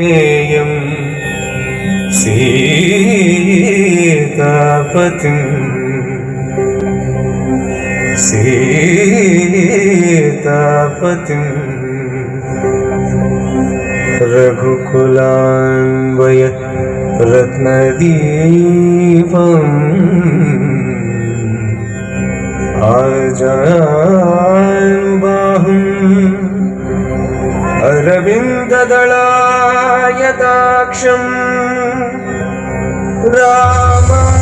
ेयं सीतापतिं सीतापतिं रघुकुलान्वय रत्नदीपम् आजानुबाहुम् अरविन्ददलायताक्षम् रामं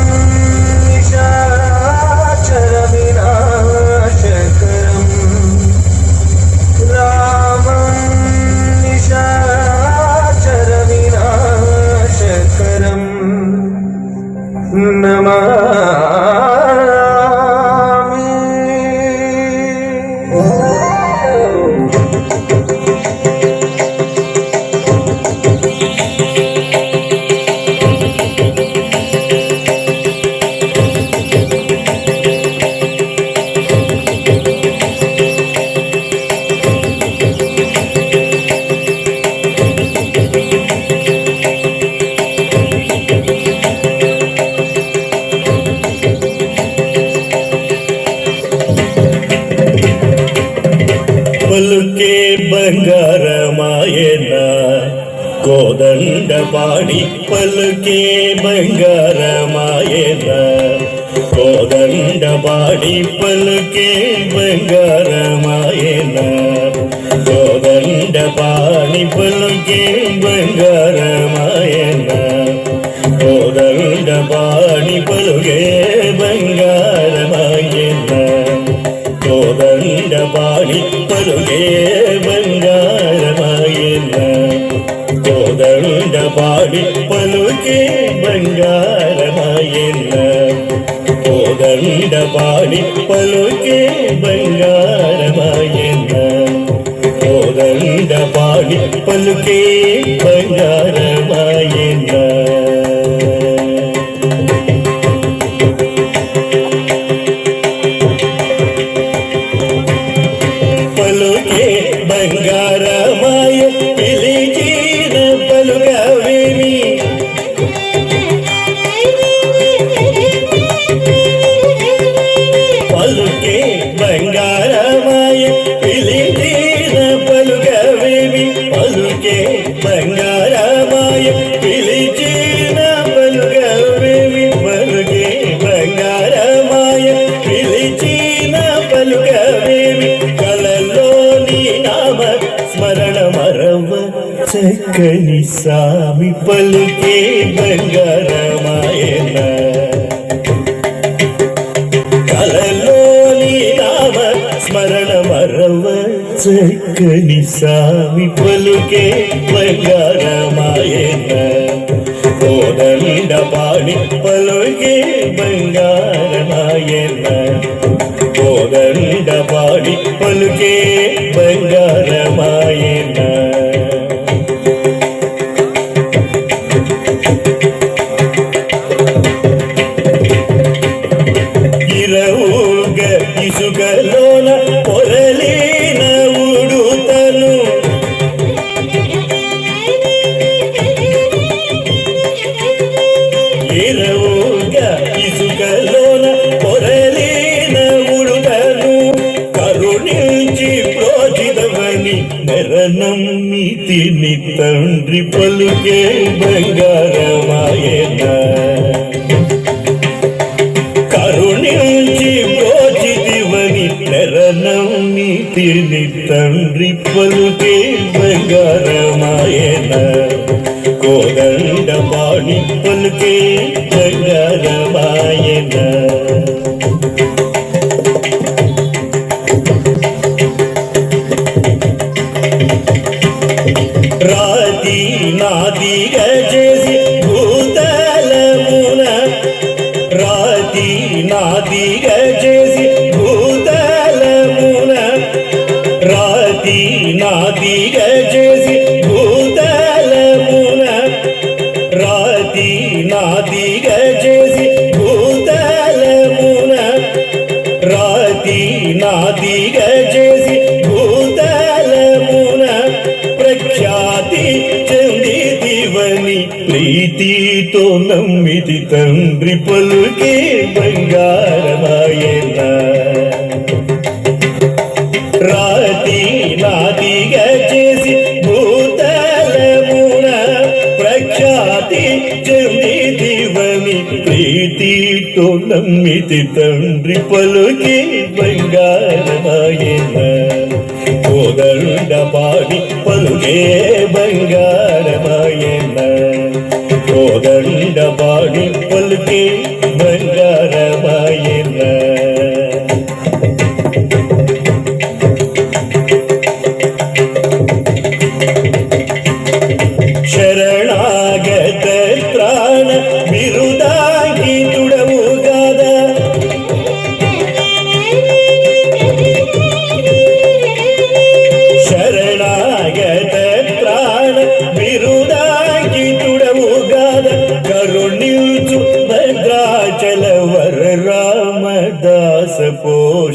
ಪಲ್ಕೆ ಬಂಗಾರ ಮಾಯದ ಕೋದಂಡ ಬಾಡಿ ಪಲ್ಕೆ ಬಂಗಾರ ಮಾಯನ ಕೋದಂಡ ಬಾಡಿ ಪಲ್ಕೆ ಬಂಗಾರ ಮಾಯನ ಕೋದಂಡ ಬಾಡಿ ಪಲ್ಗೆ ಬಂಗಾರ ಮಾಯನ ಕೋದಂಡ ಬಾಡಿ ಪಲ್ಗೆ ಬಂಗಾರ ಮಾಯನ പാടിപ്പലുകേ ബംഗാരമായില്ല പോകണ്ട പാടിപ്പലുകേ ബംഗാരമായില്ല പോകണ്ട പാടിപ്പലുകേ ബംഗാരമായില്ല పలుకే బంగారమాయ పిలిచిన పలుకవేమి పలుకే బంగారమాయ పిలిచిన పలుకవేమి కలలోని నామ స్మరణ మరవ చక్కని సామి పలుకే బంగారు స్మరణ మరవ చక్కని సామి పలుకే బంగారమాయన కోడలిడ పాడి పలుకే బంగారమాయన కోడలిడ పాడి పలుకే బంగారమాయన ఇసుకలోన పొరలిన ఉడుతను. ఇరవుగా ఇసుకలోన పొరలిన ఉడుతను. కరుణించి ప్రోచితమని నెరనమ్మి తిని తండ్రి పలుకే బంగారమాయనా. తిని తండ్రి పలుకే బంగారమాయన కోదండ పాణి పలుకే బంగారమాయన రాతి నాదిగా చేసి భూతలమున. రాతి నాదిగా చేసి నీతో నమ్మితి తండ్రి పలుకే బంగారమాయన రాతి నాతిగా చేసి భూతలమున ప్రఖ్యాతి చెంది దివని ప్రీతితో నమ్మితి తండ్రి పలుకే బంగారమాయన కోదండ పాడి పలుకే బంగారమాయన కోదండ పాడి పలుకే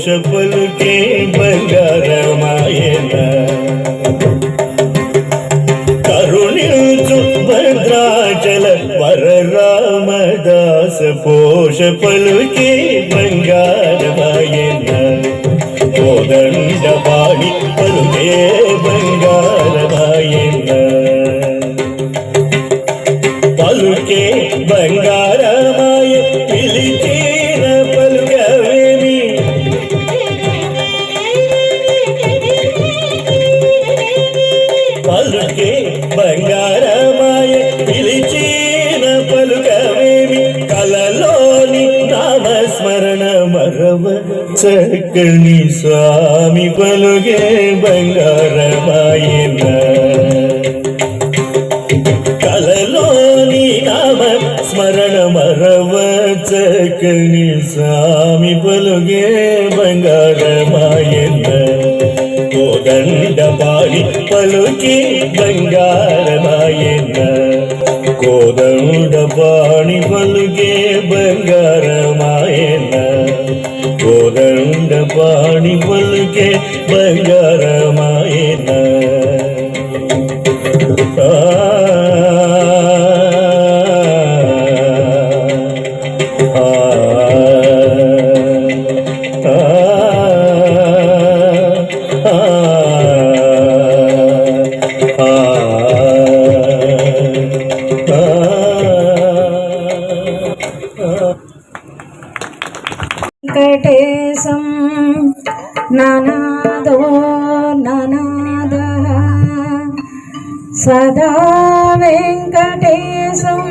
सफल के बजा रामायण चल पर रामदास पोष पल के बंगाल भयन கண்ணி சாமி பலுகே பங்காரமாயிருந்த கோதண்ட பாடி பலுகி பங்காரமாயிருந்த கோதண்ட பாணி பலுகே பங்காரமாயிருந்த கோதண்ட பாணி பலுகே பங்கார ననాదో ననాద. సదా వెంకటేశం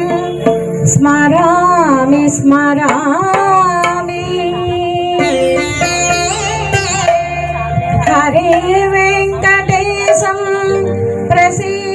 స్మరామి స్మరామి. హరే వెంకటేశం ప్రసీద